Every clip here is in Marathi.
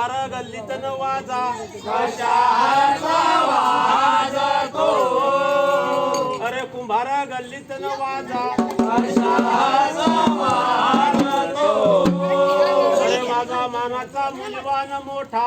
अरे कुंभार गल्लीत न वाजा अरे कुंभार गल्लीत न वाजा अरे माझा मानाचा मुलवान मोठा.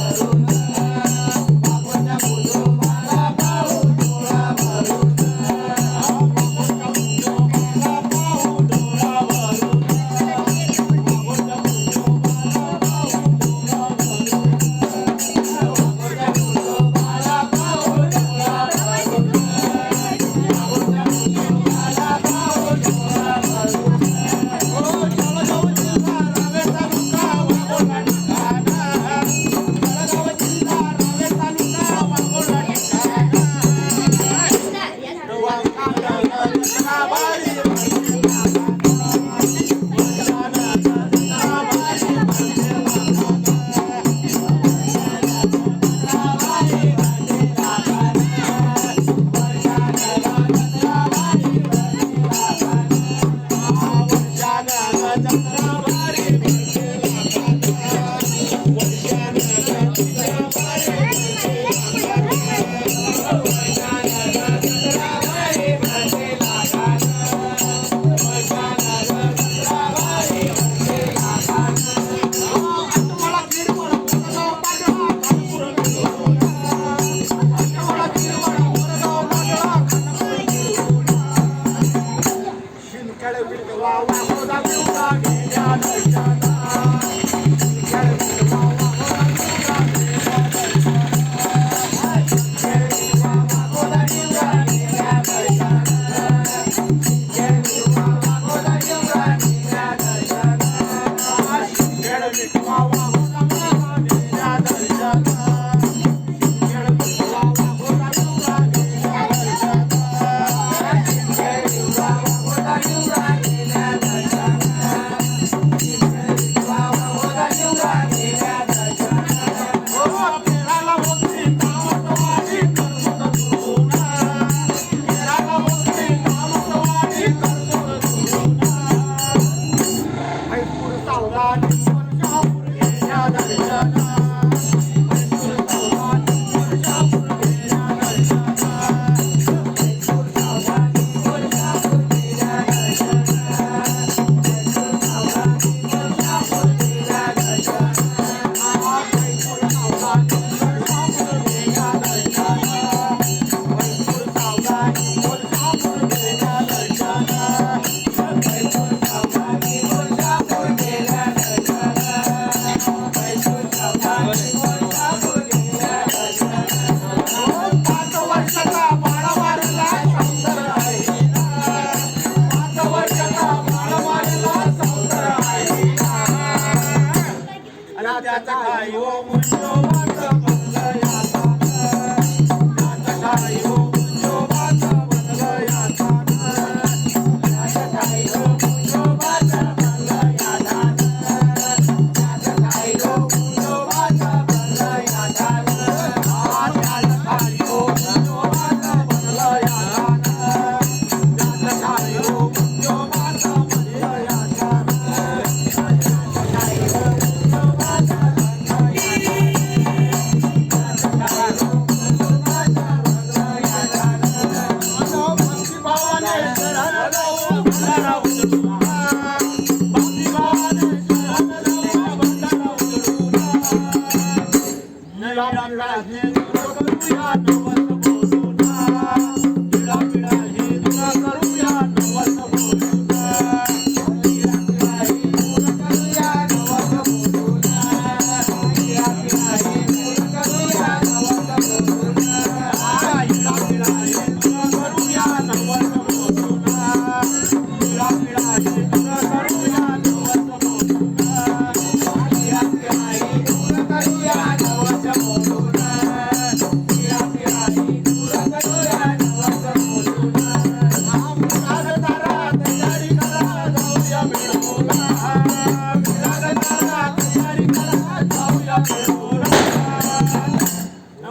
Hallelujah.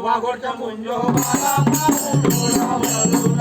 వాగొట్టముంజో బాలా పాడు